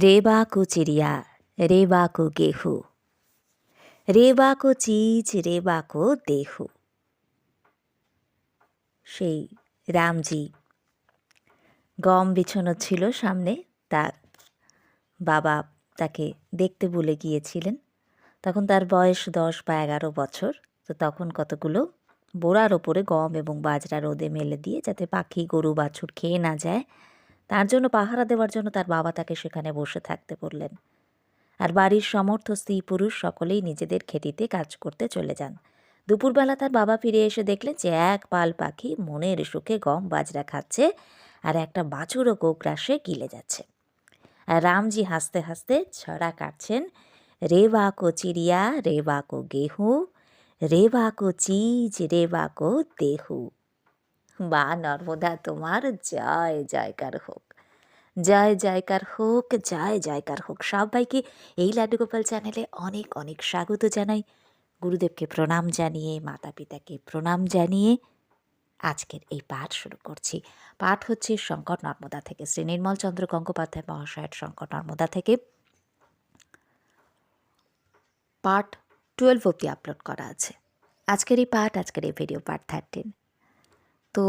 রেবাকু চিড়িয়া, রেবাকু গেহু। রেবাকু চিজ, রেবাকু দেহু। সেই রামজি। গম বিছানো ছিল সামনে তার। বাবা তাকে দেখতে ভুলে গিয়েছিলেন। তখন তার বয়স দশ বা এগারো বছর। তো তখন কতগুলো বোড়ার ওপরে গম এবং বাজরা রোদে মেলে দিয়ে যাতে পাখি, গরু, বাছুর খেয়ে না যায়। তার জন্য পাহারা দেওয়ার জন্য তার বাবা তাকে সেখানে বসে থাকতে বললেন। আর বাড়ির সমর্থ স্ত্রী পুরুষ সকলেই নিজেদের খেতিতে কাজ করতে চলে যান। দুপুরবেলা তার বাবা ফিরে এসে দেখলেন যে এক পাল পাখি মনের সুখে গম বাজরা খাচ্ছে আর একটা বাছুরও গোগ্রাসে গিলে যাচ্ছে। আর রামজি হাসতে হাসতে ছড়া কাটছেন রেবা কো চিড়িয়া রেবা কো গেহু রেবা কো চিজ রেবা কো দেহু। বা নর্মদা তোমার জয় জয়কার হোক। জয় জয়কার হোক, জয় জয়কার হোক। সবাইকে এই লাড্ডু গোপাল চ্যানেলে অনেক অনেক স্বাগত জানাই। গুরুদেবকে প্রণাম জানিয়ে মাতা পিতাকে প্রণাম জানিয়ে আজকের এই পাঠ শুরু করছি। পাঠ হচ্ছে শঙ্কর নর্মদা থেকে। শ্রী নির্মল চন্দ্র গঙ্গোপাধ্যায় মহাশয়ের শঙ্কর নর্মদা থেকে। পার্ট টুয়েলভ অব্দি আপলোড করা আছে। আজকের এই পাঠ, আজকের এই ভিডিও পার্ট থার্টিন তো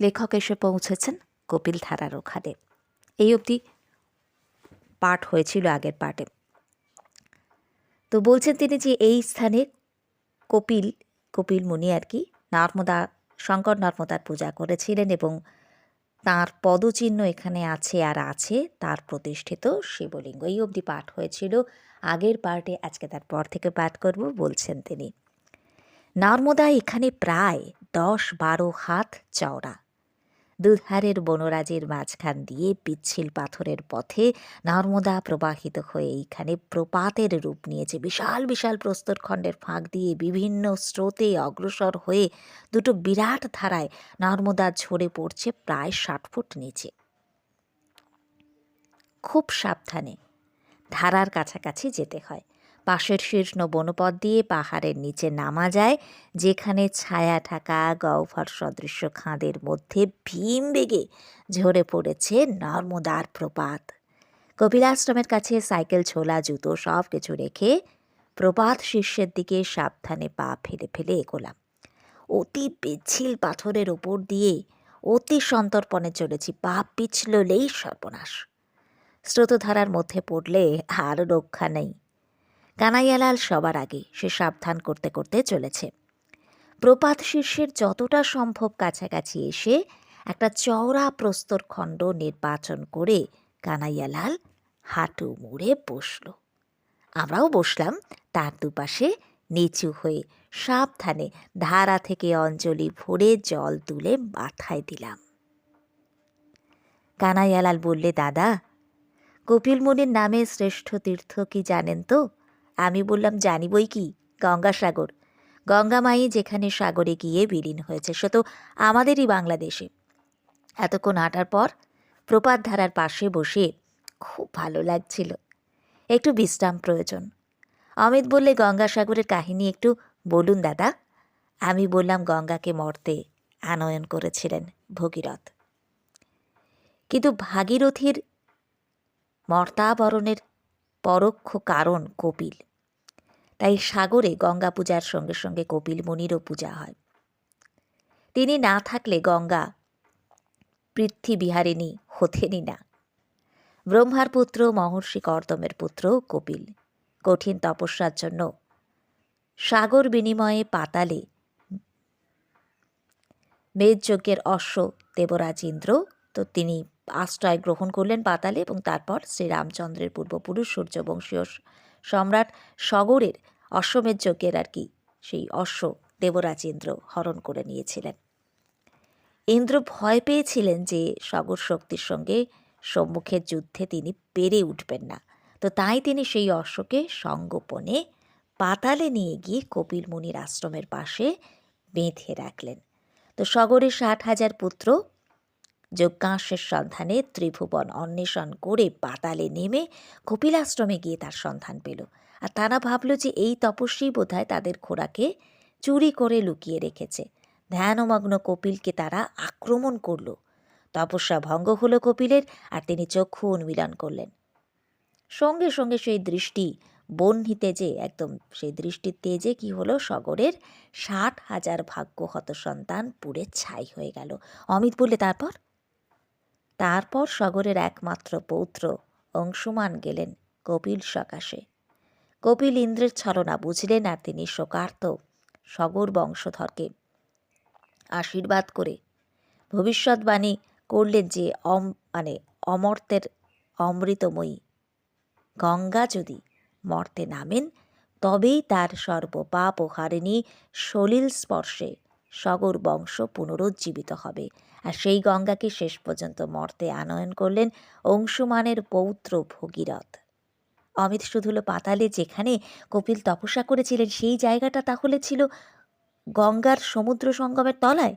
লেখক এসে পৌঁছেছেন কপিল ধারার ওখানে। এই অবধি পাঠ হয়েছিল আগের পাঠে। তো বলছেন তিনি যে এই স্থানে কপিল কপিল মুনি আর কি, নর্মদা, শঙ্কর নর্মদার পূজা করেছিলেন এবং তার পদচিহ্ন এখানে আছে আর আছে, তার প্রতিষ্ঠিত শিবলিঙ্গ। এই অবধি পাঠ হয়েছিল আগের পার্টে আজকে তার পর থেকে পাঠ করব, বলছেন তিনি। নর্মদা এখানে প্রায় দশ বারো হাত চওড়া। দুধারের বনরাজের মাঝখান দিয়ে পিচ্ছিল পাথরের পথে নর্মদা প্রবাহিত হয়ে এইখানে প্রপাতের রূপ নিয়েছে। বিশাল বিশাল প্রস্তরখণ্ডের ফাঁক দিয়ে বিভিন্ন স্রোতে অগ্রসর হয়ে দুটো বিরাট ধারায় নর্মদা ঝরে পড়ছে প্রায় ষাট ফুট নিচে। খুব সাবধানে ধারার কাছাকাছি যেতে হয়। পাশের শীর্ণ বনপথ দিয়ে পাহাড়ের নিচে নামা যায়, যেখানে ছায়া ঢাকা, গহ্বর সদৃশ্য খাঁদের মধ্যে ভীম বেগে ঝরে পড়েছে নর্মদার প্রপাত। কপিলাশ্রমের কাছে সাইকেল, ছোলা, জুতো সব কিছু রেখে প্রপাত শীর্ষের দিকে সাবধানে পা ফেলে ফেলে এগোলাম। অতি পিচ্ছিল পাথরের ওপর দিয়ে অতি সন্তর্পণে চলেছি, পা পিছললেই সর্বনাশ। স্রোতধারার মধ্যে পড়লে আর রক্ষা নেই। কানাইয়ালাল সবার আগে সে সাবধান করতে করতে চলেছে। প্রপাত শীর্ষের যতটা সম্ভব কাছাকাছি এসে একটা চওড়া প্রস্তর খণ্ড নির্বাচন করে কানাইয়ালাল হাঁটু মুড়ে বসল। আমরাও বসলাম, তার দুপাশে নিচু হয়ে সাবধানে ধারা থেকে অঞ্জলি ভরে জল তুলে মাথায় দিলাম। কানাইয়ালাল বললে, দাদা, কপিলমুনির নামে শ্রেষ্ঠ তীর্থ কি জানেন তো? আমি বললাম জানি বই কি গঙ্গাসাগর গঙ্গামাই যেখানে সাগরে গিয়ে বিলীন হয়েছে, সে তো আমাদেরই বাংলাদেশে। এতক্ষণ হাঁটার পর প্রপাত ধারার পাশে বসে খুব ভালো লাগছিল। একটু বিশ্রাম প্রয়োজন। অমিত বললে গঙ্গাসাগরের কাহিনী একটু বলুন দাদা। আমি বললাম, গঙ্গাকে মর্তে আনয়ন করেছিলেন ভগীরথ। কিন্তু ভাগীরথীর মর্তাবরণের পরোক্ষ কারণ কপিল। তাই সাগরে গঙ্গা পূজার সঙ্গে সঙ্গে কপিল মুনিরও পূজা হয়। তিনি না থাকলে গঙ্গা পৃথ্বীবিহারিণী হতেনি না। ব্রহ্মার পুত্র, মহর্ষি কর্দমের পুত্র কপিল। কঠিন তপস্যার জন্য সাগর বিনিময়ে পাতালে মেদযজ্ঞের অশ্ব দেবরাজ ইন্দ্র, তো তিনি আশ্রয় গ্রহণ করলেন পাতালে এবং তারপর শ্রীরামচন্দ্রের পূর্বপুরুষ সূর্যবংশীয় সম্রাট সগরের অশ্বমের যজ্ঞের আর কি, সেই অশ্ব দেবরাজ ইন্দ্র হরণ করে নিয়েছিলেন। ইন্দ্র ভয় পেয়েছিলেন যে সগর শক্তির সঙ্গে সম্মুখের যুদ্ধে তিনি পেরে উঠবেন না। তো তাই তিনি সেই অশ্বকে সঙ্গোপনে পাতালে নিয়ে গিয়ে কপিল মুনির আশ্রমের পাশে বেঁধে রাখলেন। তো সগরের ষাট হাজার পুত্র যজ্ঞাংশের সন্ধানে ত্রিভুবন অন্বেষণ করে পাতালে নেমে কপিলাশ্রমে গিয়ে তার সন্ধান পেল। আর তারা ভাবল যে এই তপস্বী বোধহয় তাদের খোরাকে চুরি করে লুকিয়ে রেখেছে। ধ্যানমগ্ন কপিলকে তারা আক্রমণ করল। তপস্যা ভঙ্গ হলো কপিলের আর তিনি চক্ষু উন্মিলন করলেন। সঙ্গে সঙ্গে সেই দৃষ্টি বহ্নি তেজে একদম সেই দৃষ্টির তেজে কি হলো সগরের ষাট হাজার ভাগ্যহত সন্তান পুড়ে ছাই হয়ে গেল। অমিত বললে, তারপর? তারপর সগরের একমাত্র পৌত্র অংশুমান গেলেন কপিল সকাশে। কপিল ইন্দ্রের ছলনা বুঝলেন আর তিনি শোকার্ত সগর বংশধরকে। আশীর্বাদ করে ভবিষ্যৎবাণী করলেন যে অম মানে অমর্তের অমৃতময়ী। গঙ্গা যদি মর্তে নামেন, তবেই তার সর্বপাপ ও হারিণী সলিল স্পর্শে সগর বংশ পুনরুজ্জীবিত হবে। আর সেই গঙ্গাকে শেষ পর্যন্ত মর্তে আনয়ন করলেন অংশুমানের পৌত্র ভগীরথ। অমিত শুধু হলো পাতালে যেখানে কপিল তপস্যা করেছিলেন, সেই জায়গাটা তাহলে ছিল গঙ্গার সমুদ্র সঙ্গমের তলায়?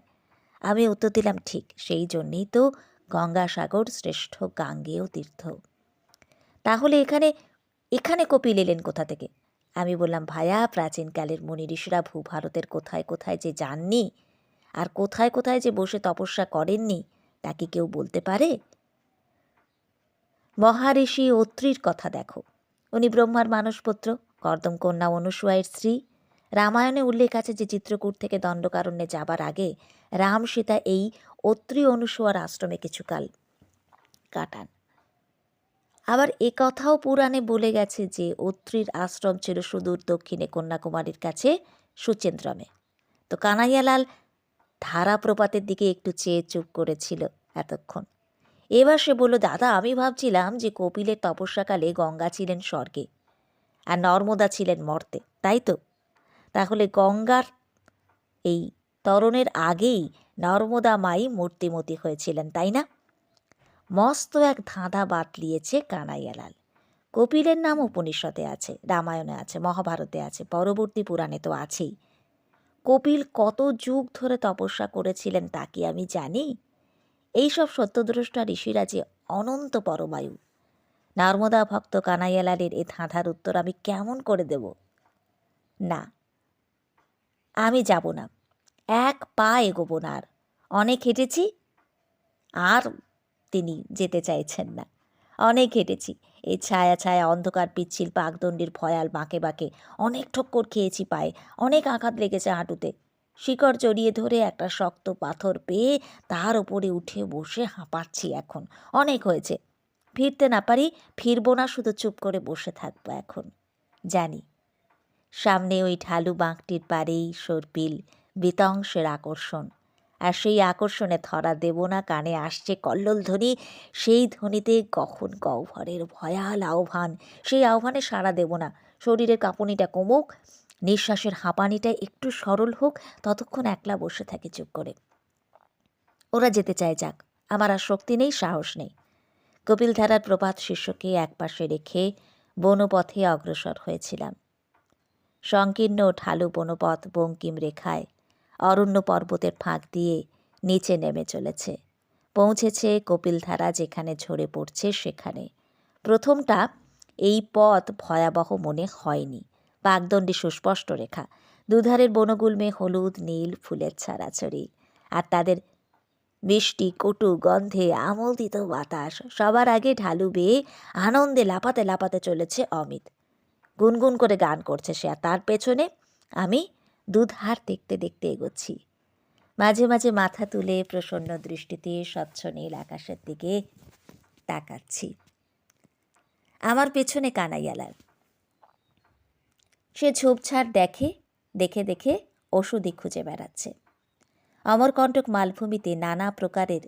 আমি উত্তর দিলাম, ঠিক, সেই জন্যেই তো গঙ্গাসাগর শ্রেষ্ঠ গাঙ্গেয় তীর্থ। তাহলে এখানে এখানে কপিল এলেন কোথা থেকে? আমি বললাম, ভায়া, প্রাচীনকালের মুনি ঋষিরা ভূভারতের কোথায় কোথায় যে যাননি আর কোথায় কোথায় যে বসে তপস্যা করেননি, তা কি কেউ বলতে পারে? মহারিষি অত্রির কথা দেখো। উনি ব্রহ্মার মানসপুত্র, কর্দম কন্যা অনুসূয়ের স্ত্রী। রামায়ণে উল্লেখ আছে যে চিত্রকূট থেকে দণ্ডকারণ্যে যাবার আগে রাম সীতা এই অত্রি অনুসূয়ার আশ্রমে কিছুকাল কাটান। আবার এ কথাও পুরাণে বলে গেছে যে অত্রির আশ্রম ছিল সুদূর দক্ষিণে কন্যাকুমারীর কাছে সুচেন্দ্রমে। তো কানাইয়ালাল ধারা প্রপাতের দিকে একটু চেয়ে চুপ করেছিল এতক্ষণ। এবার সে বলল, দাদা, আমি ভাবছিলাম যে কপিলের তপস্যাকালে গঙ্গা ছিলেন স্বর্গে আর নর্মদা ছিলেন মর্তে, তাই তো? তাহলে গঙ্গার এই তরণের আগেই নর্মদা মাই মূর্তিমতি হয়েছিলেন, তাই না? মস্ত এক ধাঁধা বাতলিয়েছে কানাইয়ালাল। কপিলের নাম উপনিষদে আছে, রামায়ণে আছে, মহাভারতে আছে, পরবর্তী পুরাণে তো আছেই। কপিল কত যুগ ধরে তপস্যা করেছিলেন তা কি আমি জানি? এইসব সত্যদ্রষ্টা ঋষিরা যে অনন্ত পরবায়ু নর্মদা ভক্ত কানাইয়ালালের এ ধাঁধার উত্তর আমি কেমন করে দেব? না, আমি যাব না। এক পা এগোবো না আর। অনেক হেঁটেছি, আর তিনি যেতে চাইছেন না। অনেক হেঁটেছি এই ছায়া ছায়া অন্ধকার পিচ্ছিল পাকদণ্ডির ভয়াল বাঁকে বাঁকে অনেক ঠক্কর খেয়েছি পায়ে, অনেক আঘাত লেগেছে হাঁটুতে। শিকড় জড়িয়ে ধরে একটা শক্ত পাথর পেয়ে তার ওপরে উঠে বসে হাঁপাচ্ছি এখন। অনেক হয়েছে। ফিরতে না পারি, ফিরবো না, শুধু চুপ করে বসে থাকব এখন। জানি। সামনে ওই ঢালু বাঁকটির পারেই সর্পিল বিতংশের আকর্ষণ। আর সেই আকর্ষণে ধরা দেব না, কানে আসছে কল্লোল ধ্বনি। সেই ধ্বনিতে কখন গহ্বরের ভয়াল আহ্বান? সেই আহ্বানে সাড়া দেব না। শরীরের কাঁপুনিটা কমুক, নিঃশ্বাসের হাঁপানিটা একটু সরল হোক, ততক্ষণ একলা বসে থাকে চুপ করে। ওরা যেতে চায় যাক। আমার আর শক্তি নেই, সাহস নেই। কপিলধারার প্রপাত শিষ্যকে একপাশে রেখে বনপথে অগ্রসর হয়েছিলাম। সংকীর্ণ ঢালু বনপথ বঙ্কিম রেখায় অরণ্য পর্বতের ফাঁক দিয়ে নিচে নেমে চলেছে। পৌঁছেছে কপিলধারা যেখানে ঝরে পড়ছে সেখানে। প্রথমটা এই পথ ভয়াবহ মনে হয়নি। বাগদণ্ডী সুস্পষ্ট রেখা। দুধারের বনগুল্মে হলুদ, নীল, ফুলের ছাড়াছড়ি। আর তাদের মিষ্টি, কটু গন্ধে আমোদিত বাতাস। সবার আগে ঢালু বেয়ে আনন্দে লাপাতে লাপাতে চলেছে অমিত। গুনগুন করে গান করছে সে, আর তার পেছনে আমি দুধার দেখতে দেখতে এগোচ্ছি। মাঝে মাঝে মাথা তুলে প্রসন্ন দৃষ্টিতে স্বচ্ছ নীল আকাশের দিকে তাকাচ্ছি। আমার পেছনে কানাইয়ালার সে ঝোপঝাড় দেখে দেখে দেখে ওষুধই খুঁজে বেড়াচ্ছে। অমরকণ্টক মালভূমিতে নানা প্রকারের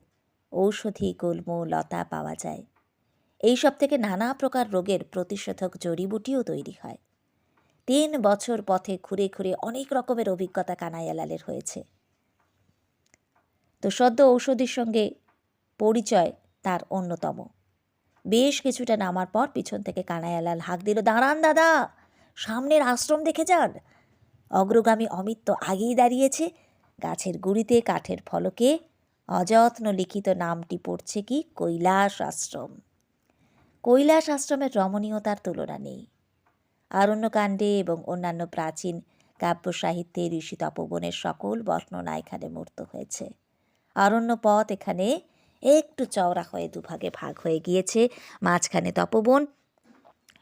ঔষধি গুল্ম লতা পাওয়া যায়। এইসব থেকে নানা প্রকার রোগের প্রতিষেধক জড়িবুটিও তৈরি হয়। তিন বছর পথে ঘুরে ঘুরে অনেক রকমের অভিজ্ঞতা কানাইয়ালালের হয়েছে। তো সদ্য ঔষধির সঙ্গে পরিচয় তার অন্যতম। বেশ কিছুটা নামার পর পিছন থেকে কানাইয়ালাল হাঁক দিল, দাঁড়ান দাদা, সামনের আশ্রম দেখে যান। অগ্রগামী অমিত তো আগেই দাঁড়িয়েছে, গাছের গুড়িতে কাঠের ফলকে অযত্ন লিখিত নামটি পড়ছে কি? কৈলাস আশ্রম। কৈলাস আশ্রমের রমণীয়তার তুলনা নেই। আরণ্যকাণ্ডে এবং অন্যান্য প্রাচীন কাব্য সাহিত্যে ঋষি তপবনের সকল বর্ণনা এখানে মূর্ত হয়েছে। অরণ্য পথ এখানে একটু চওড়া হয়ে দুভাগে ভাগ হয়ে গিয়েছে। মাঝখানে তপবন,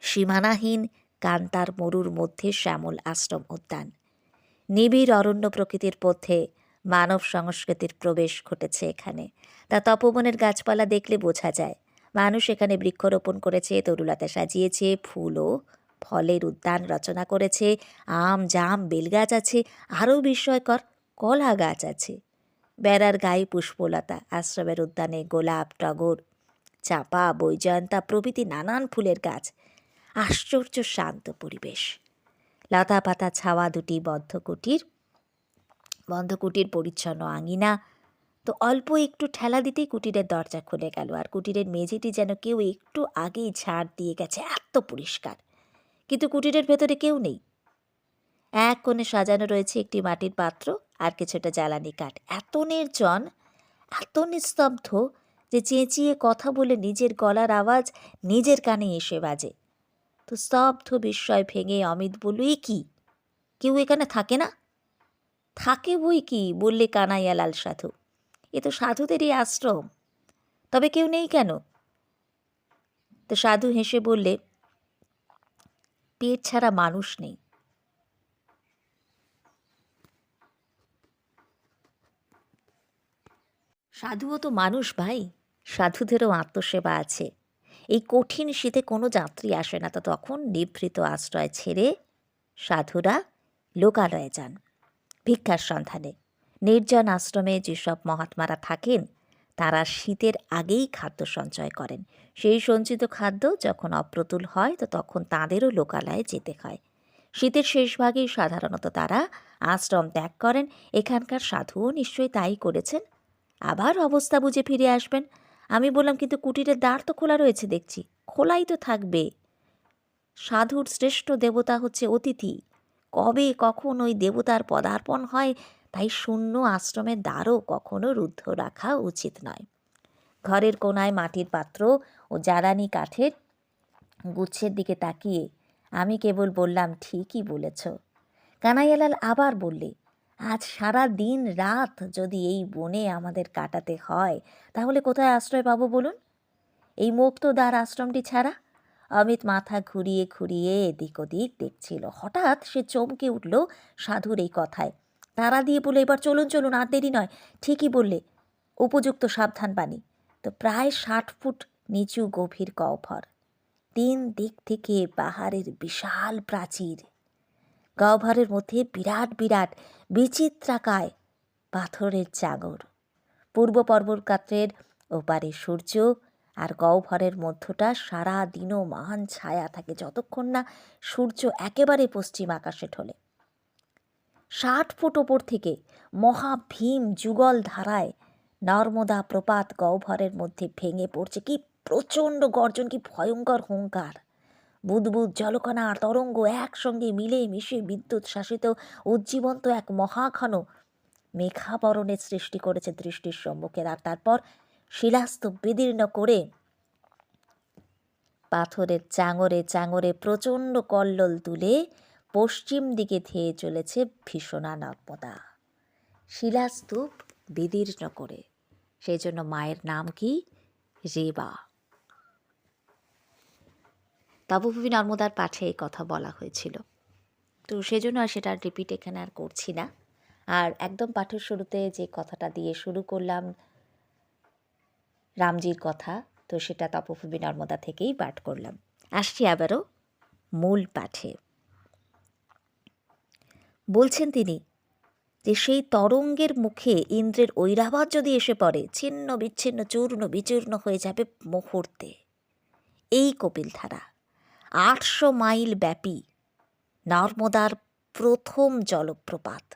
সীমানাহীন কান্তার মরুর মধ্যে শ্যামল আশ্রম উদ্যান। নিবিড় অরণ্য প্রকৃতির পথে মানব সংস্কৃতির প্রবেশ ঘটেছে এখানে। তা তপবনের গাছপালা দেখলে বোঝা যায়। মানুষ এখানে বৃক্ষরোপণ করেছে, তরুলতা সাজিয়েছে ফুল ও ফলের উদ্যান রচনা করেছে, আম, জাম, বেলগাছ আছে, আরও বিস্ময়কর কলা গাছ আছে। বেড়ার গায়ে পুষ্পলতা, আশ্রমের উদ্যানে গোলাপ, টগর, চাপা, বৈজয়ন্তা প্রভৃতি নানান ফুলের গাছ। আশ্চর্য শান্ত পরিবেশ। লতা পাতা ছাওয়া দুটি বদ্ধ কুটির বন্ধ কুটির পরিচ্ছন্ন আঙিনা। তো অল্প একটু ঠেলা দিতেই কুটিরের দরজা খুলে গেল, আর কুটিরের মেঝেটি যেন কেউ একটু আগেই ঝাড় দিয়ে গেছে, এত পরিষ্কার। কিন্তু কুটিরের ভেতরে কেউ নেই। এক কোণে সাজানো রয়েছে একটি মাটির পাত্র আর কিছুটা জ্বালানি কাঠ। এত নির্জন, এত নিস্তব্ধ যে চেঁচিয়ে কথা বলে নিজের গলার আওয়াজ নিজের কানে এসে বাজে। তো স্তব্ধ বিস্ময় ভেঙে অমিত বলল, এ কি? কেউ এখানে থাকে না? থাকে বই কি? বললে কানাইয়া লাল সাধু। এ তো সাধুদেরই আশ্রম। তবে কেউ নেই কেন? তো সাধু হেসে বললে পেট ছাড়া মানুষ নেই। সাধুও তো মানুষ ভাই, সাধুদেরও আত্মসেবা আছে। এই কঠিন শীতে কোনো যাত্রী আসে না, তো তখন নিভৃত আশ্রয় ছেড়ে সাধুরা লোকালয়ে যান, ভিক্ষার সন্ধানে। নির্জন আশ্রমে যেসব মহাত্মারা থাকেন তারা শীতের আগেই খাদ্য সঞ্চয় করেন। সেই সঞ্চিত খাদ্য যখন অপ্রতুল হয়, তো তখন তাঁদেরও লোকালয়ে যেতে হয়। শীতের শেষ ভাগেই সাধারণত তারা আশ্রম ত্যাগ করেন। এখানকার সাধুও নিশ্চয়ই তাই করেছেন। আবার অবস্থা বুঝে ফিরে আসবেন। আমি বললাম, কিন্তু কুটিরের দ্বার তো খোলা রয়েছে দেখছি। খোলাই তো থাকবে। সাধুর শ্রেষ্ঠ দেবতা হচ্ছে অতিথি। কবে, কখন ওই দেবতার পদার্পণ হয় তাই শূন্য আশ্রমের দ্বারও কখনো রুদ্ধ রাখা উচিত নয়। ঘরের কোনায় মাটির পাত্র ও জ্বালানি কাঠের গুচ্ছের দিকে তাকিয়ে আমি কেবল বললাম, ঠিকই বলেছ। কানাইয়ালাল আবার বললে, আজ সারা দিন রাত যদি এই বনে আমাদের কাটাতে হয়, তাহলে কোথায় আশ্রয় পাবো বলুন? এই মুক্তদ্বার আশ্রমটি ছাড়া? অমিত মাথা ঘুরিয়ে ঘুরিয়ে এদিক ওদিক দেখছিল। হঠাৎ সে চমকে উঠল সাধুর এই কথায়। তারা দিয়ে বলে, এবার চলুন চলুন, আর দেরি নয়। ঠিকই বললে। উপযুক্ত সাবধান বাণী। তো প্রায় ষাট ফুট নিচু গভীর গহ্বর। তিন দিক থেকে পাহাড়ের বিশাল প্রাচীর। গহ্বরের মধ্যে বিরাট বিরাট বিচিত্রাকায় পাথরের চাগর পূর্ব পর্বতগাত্রের ওপারে সূর্য আর গহ্বরের মধ্যটা সারা দিনও মহান ছায়া থাকে, যতক্ষণ না সূর্য একেবারে পশ্চিম আকাশে ঢোলে। ষাট ফুট ওপর থেকে মহাভীম যুগল ধারায় নর্মদা প্রপাত গহ্বরের মধ্যে ভেঙে পড়ছে। কি প্রচণ্ড গর্জন, কি ভয়ঙ্কর হুঙ্কার। বুদবুদ, জলকণা আর তরঙ্গ একসঙ্গে মিলে মিশে বিদ্যুৎ শাসিত, উজ্জীবন্ত এক মহাঘন মেঘাবরণের সৃষ্টি করেছে দৃষ্টির সম্মুখে আর তারপর শিলাস্তূপ বিদীর্ণ করে পাথরের চাঙরে চাঙরে প্রচণ্ড কল্লোল তুলে পশ্চিম দিকে ধেয়ে চলেছে ভীষণা নর্মদা শিলাস্তূপ বিদীর্ণ করে। সেই জন্য মায়ের নাম কি? রেবা। তপভূমি নর্মদার পাঠে এই কথা বলা হয়েছিল। তো সেজন্য আর সেটা রিপিট এখানে আর করছি না। আর একদম পাঠের শুরুতে যে কথাটা দিয়ে শুরু করলাম, রামজির কথা, তো সেটা তপভূমি নর্মদা থেকেই পাঠ করলাম। আসছি আবারও মূল পাঠে। বলছেন তিনি যে সেই তরঙ্গের মুখে ইন্দ্রের ঐরাবাদ যদি এসে পড়ে, ছিন্ন বিচ্ছিন্ন, চূর্ণ বিচূর্ণ হয়ে যাবে মুহূর্তে। এই কপিলধারা, আটশো মাইল ব্যাপী, নর্মদার প্রথম জলপ্রপাত।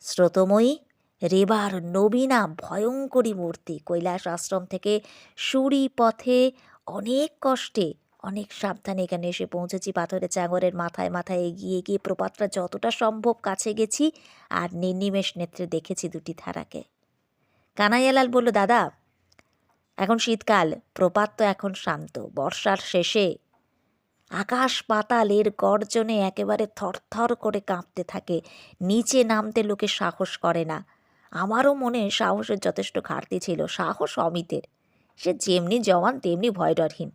স্রোতময়ী, রেবার নবীনা ভয়ঙ্করী মূর্তি কৈলাস আশ্রম থেকে সুরি পথে অনেক কষ্টে অনেক সাবধানে এখানে এসে পৌঁছেছি। পাথরের চাঙরের মাথায় মাথায় এগিয়ে গিয়ে প্রপাতটা যতটা সম্ভব কাছে গেছি আর নির্নিমেষ নেত্রে দেখেছি দুটি ধারাকে। কানাইয়ালাল বলল, দাদা, এখন শীতকাল, প্রপাত তো এখন শান্ত, বর্ষার শেষে আকাশ পাতাল এর গর্জনে একেবারে থরথর করে কাঁপতে থাকে, নিচে নামতে লোকে সাহস করে না। আমারও মনে সাহসের যথেষ্ট ঘাটতি ছিল, সাহস অমিতের। সে যেমনি জওয়ান, তেমনি ভয়ডরহীন।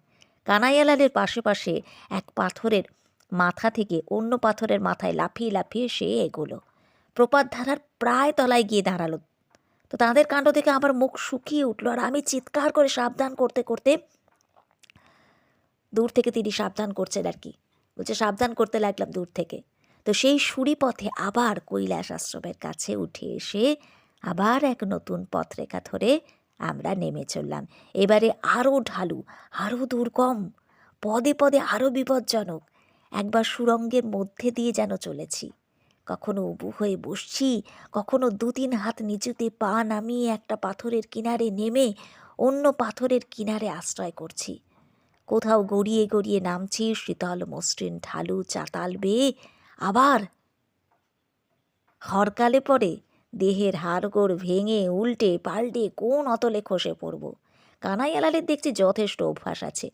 কানাইয়ালালের পাশে পাশে এক পাথরের মাথা থেকে অন্য পাথরের মাথায় লাফিয়ে লাফিয়ে সে এগোলো। প্রপাত ধারার প্রায় তলায় গিয়ে দাঁড়াল। তো তাদের কাণ্ড থেকে আমার মুখ শুকিয়ে উঠল আর আমি চিৎকার করে সাবধান করতে করতে দূর থেকে তিনি সাবধান করছেন আর কি। বলছে, সাবধান করতে লাগলাম দূর থেকে। তো সেই সুরি পথে আবার কৈলাস আশ্রমের কাছে উঠে এসে আবার এক নতুন পথরেখা ধরে আমরা নেমে চললাম। এবারে আরও ঢালু আরও দুর্গম, পদে পদে আরও বিপজ্জনক। একবার সুরঙ্গের মধ্যে দিয়ে যেন চলেছি। কখনো উবু হয়ে বসছি, কখনো দু তিন হাত নিচুতে পা নামিয়ে একটা পাথরের কিনারে নেমে অন্য পাথরের কিনারে আশ্রয় করছি। কোথাও গড়িয়ে গড়িয়ে নামছি, শীতল মসৃণ ঢালু চাতাল বেয়ে, আবার হরকালে পরে দেহের হাড়গোড় ভেঙে উল্টে পাল্টে কোন অতলে খসে পড়ব? কানাইয়ালালের দেখছি যথেষ্ট অভ্যাস আছে।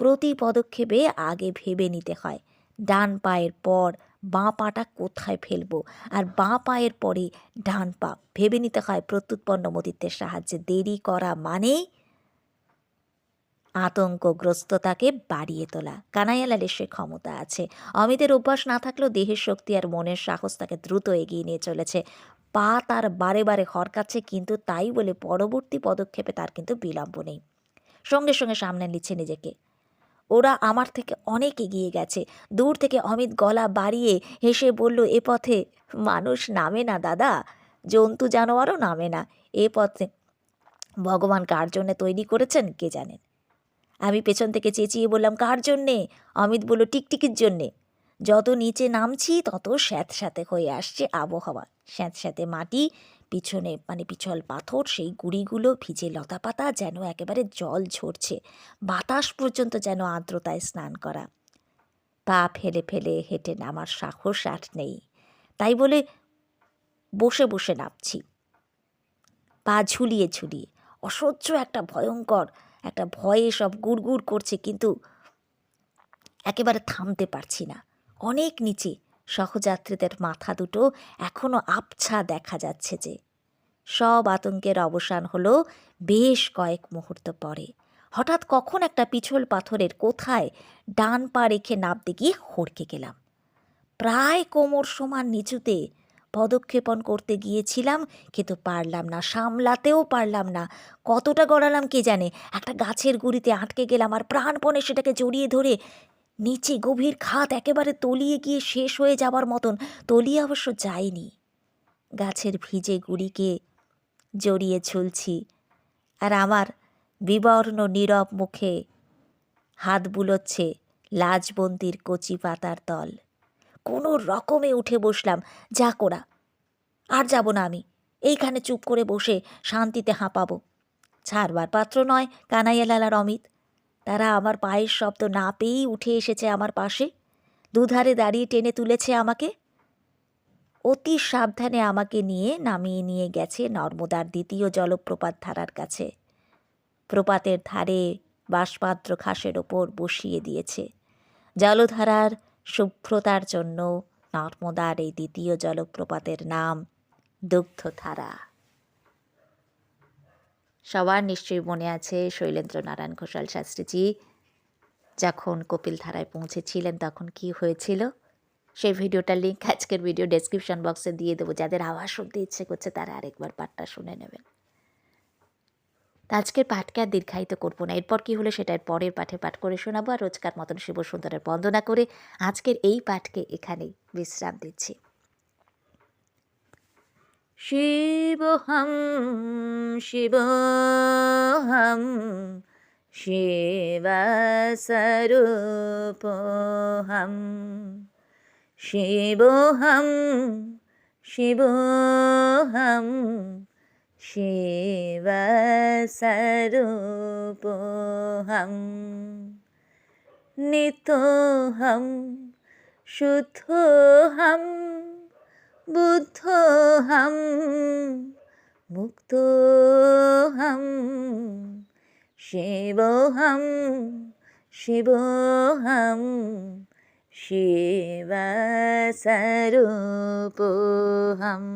প্রতি পদক্ষেপে আগে ভেবে নিতে হয়, ডান পায়ের পর বাঁ পাটা কোথায় ফেলব আর বাঁ পায়ের পরে ডান পা। ভেবে নিতে হয় প্রত্যুৎপন্ন মতিত্বের সাহায্যে দেরি করা মানে আতঙ্কগ্রস্ততাকে বাড়িয়ে তোলা। কানাইয়ালালের সে ক্ষমতা আছে। অমিতের অভ্যাস না থাকলেও দেহের শক্তি আর মনের সাহস তাকে দ্রুত এগিয়ে নিয়ে চলেছে। পা তার বারে বারে হরকাচ্ছে কিন্তু তাই বলে পরবর্তী পদক্ষেপে তার কিন্তু বিলম্ব নেই। সঙ্গে সঙ্গে সামনে নিচ্ছে নিজেকে। ওরা আমার থেকে অনেক এগিয়ে গেছে। দূর থেকে অমিত গলা বাড়িয়ে হেসে বলল, এ পথে মানুষ নামে না দাদা, জন্তু জানোয়ারও নামে না। এ পথে ভগবান কার জন্যে তৈরি করেছেন কে জানেন? আমি পেছন থেকে চেঁচিয়ে বললাম, কার জন্যে? অমিত বলল, টিকটিকির জন্যে। যত নিচে নামছি, তত স্যাঁতস্যাঁতে হয়ে আসছে আবহাওয়া। স্যাঁতস্যাঁতে মাটি, পিছনে মানে পিছল পাথর, সেই গুড়িগুলো ভিজে লতাপাতা যেন একেবারে জল ঝরছে। বাতাস পর্যন্ত যেন আর্দ্রতায় স্নান করা। পা ফেলে ফেলে হেঁটে নামার সাহস আর নেই। তাই বলে বসে বসে নামছি। পা ঝুলিয়ে ঝুলিয়ে। অসহ্য একটা ভয়ঙ্কর, একটা ভয়ে সব গুড়গুড় করছে, কিন্তু একেবারে থামতে পারছি না। অনেক নিচে। সহযাত্রীদের মাথা দুটো এখনও আবছা দেখা যাচ্ছে যে। সব আতঙ্কের অবসান হলো বেশ কয়েক মুহূর্ত পরে। হঠাৎ কখন একটা পিছল পাথরের কোথায় ডান পা রেখে নামতে গিয়ে হড়কে গেলাম। প্রায় কোমর সমান নিচুতে পদক্ষেপণ করতে গিয়েছিলাম, কিন্তু পারলাম না, সামলাতেও পারলাম না। কতটা গড়ালাম কে জানে? একটা গাছের গুড়িতে আটকে গেলাম আর প্রাণপণে সেটাকে জড়িয়ে ধরে নিচে গভীর খাত একেবারে তলিয়ে গিয়ে শেষ হয়ে যাবার মতন, তলিয়ে অবশ্য যায়নি। গাছের ভিজে গুড়িকে জড়িয়ে ঝুলছি, আর আমার বিবর্ণ নীরব মুখে হাত বুলোচ্ছে লাজবন্দির কচি পাতার তল। কোনো রকমে উঠে বসলাম, যা করা, আর যাব না আমি, এইখানে চুপ করে বসে শান্তিতে হাঁপাবো। ছাড়বার পাত্র নয় কানাইয়ালালার অমিত। তারা আমার পায়ের শব্দ না পেয়েই উঠে এসেছে আমার পাশে। দুধারে দাঁড়িয়ে টেনে তুলেছে আমাকে। অতি সাবধানে আমাকে নিয়ে নামিয়ে নিয়ে গেছে নর্মদার দ্বিতীয় জলপ্রপাত ধারার কাছে। প্রপাতের ধারে বাঁশপাত্র ঘাসের ওপর বসিয়ে দিয়েছে। জলধারার শুভ্রতার জন্য নর্মদার এই দ্বিতীয় জলপ্রপাতের নাম দুগ্ধধারা। সবার নিশ্চয়ই মনে আছে শৈলেন্দ্র নারায়ণ ঘোষাল শাস্ত্রীজি। যখন কপিল ধারায় পৌঁছেছিলেন তখন কি হয়েছিল? সেই ভিডিওটার লিঙ্ক আজকের ভিডিও ডেসক্রিপশন বক্সে দিয়ে দেবো। যাদের আওয়াজ শুনতে ইচ্ছে করছে তারা আরেকবার পাঠটা শুনে নেবেন। আজকের পাঠকে আর দীর্ঘায়িত করব না। এরপর কি হলো সেটা এর পরের পাঠে পাঠ করে শোনাবো। আর রোজকার মতন শিব সুন্দরের বন্দনা করে আজকের এই পাঠকে এখানেই বিশ্রাম দিচ্ছি। শিবহম শিবহম শিবস্বরূপহম শিবহম শিবহম बुद्धो हम मुक्तो हम शिवो हम शिवो हम शिव स्वरूपो हम।